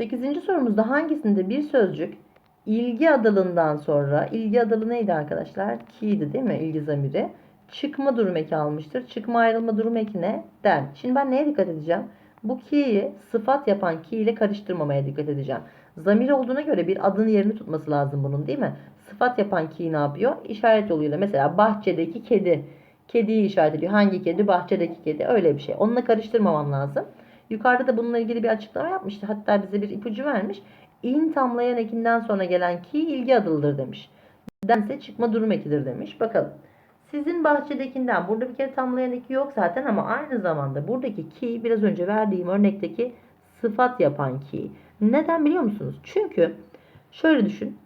8. sorumuzda hangisinde bir sözcük ilgi adılından sonra ilgi adılı neydi arkadaşlar? Ki'ydi değil mi? İlgi zamiri. Çıkma durum eki almıştır. Çıkma ayrılma durum eki ne? Den. Şimdi ben neye dikkat edeceğim? Bu ki'yi sıfat yapan ki ile karıştırmamaya dikkat edeceğim. Zamir olduğuna göre bir adın yerini tutması lazım bunun değil mi? Sıfat yapan ki ne yapıyor? İşaret yoluyla mesela bahçedeki kedi. Kediyi işaret ediyor. Hangi kedi? Bahçedeki kedi. Öyle bir şey. Onunla karıştırmamam lazım. Yukarıda da bununla ilgili bir açıklama yapmıştı. Hatta bize bir ipucu vermiş. İn tamlayan ekinden sonra gelen ki ilgi adılıdır demiş. Dense çıkma durum ekidir demiş. Bakalım. Sizin bahçedekinden burada bir kere tamlayan eki yok zaten ama aynı zamanda buradaki ki biraz önce verdiğim örnekteki sıfat yapan ki. Neden biliyor musunuz? Çünkü şöyle düşün.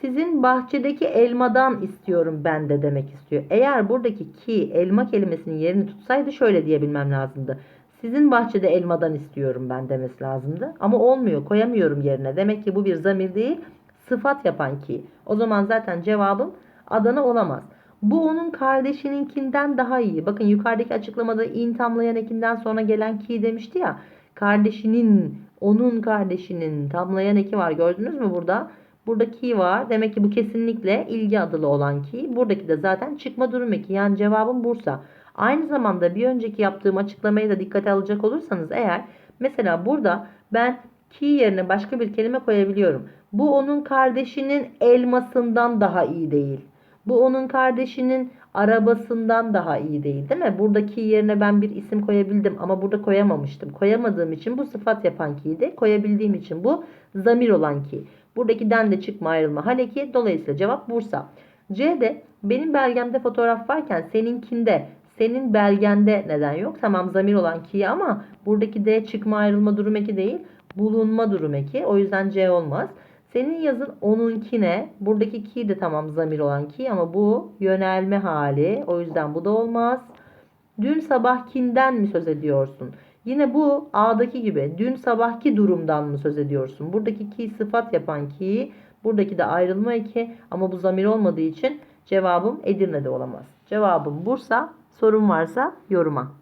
Sizin bahçedeki elmadan istiyorum ben de demek istiyor. Eğer buradaki ki elma kelimesinin yerini tutsaydı şöyle diyebilmem lazımdı. Sizin bahçede elmadan istiyorum ben demesi lazımdı. Ama olmuyor koyamıyorum yerine. Demek ki bu bir zamir değil sıfat yapan ki. O zaman zaten cevabım Adana olamaz. Bu onun kardeşininkinden daha iyi. Bakın yukarıdaki açıklamada in ekinden sonra gelen ki demişti ya. Kardeşinin, onun kardeşinin tamlayan eki var. Gördünüz mü burada? Burada ki var. Demek ki bu kesinlikle ilgi adılı olan ki. Buradaki de zaten çıkma durum eki. Yani cevabım Bursa. Aynı zamanda bir önceki yaptığım açıklamayı da dikkate alacak olursanız eğer mesela burada ben ki yerine başka bir kelime koyabiliyorum. Bu onun kardeşinin elmasından daha iyi değil. Bu onun kardeşinin arabasından daha iyi değil değil mi? Buradaki yerine ben bir isim koyabildim ama burada koyamamıştım. Koyamadığım için bu sıfat yapan ki'ydi. Koyabildiğim için bu zamir olan ki. Buradaki den de çıkma ayrılma haleki. Dolayısıyla cevap Bursa. C'de benim belgemde fotoğraf varken seninkinde senin belgende neden yok? Tamam zamir olan ki ama buradaki D çıkma ayrılma durum eki değil. Bulunma durum eki. O yüzden C olmaz. Senin yazın onunkine. Buradaki ki de tamam zamir olan ki ama bu yönelme hali. O yüzden bu da olmaz. Dün sabahkinden mi söz ediyorsun? Yine bu A'daki gibi dün sabahki durumdan mı söz ediyorsun? Buradaki ki sıfat yapan ki, buradaki de ayrılma eki ama bu zamir olmadığı için cevabım Edirne'de olamaz. Cevabım Bursa. Sorun varsa yoruma.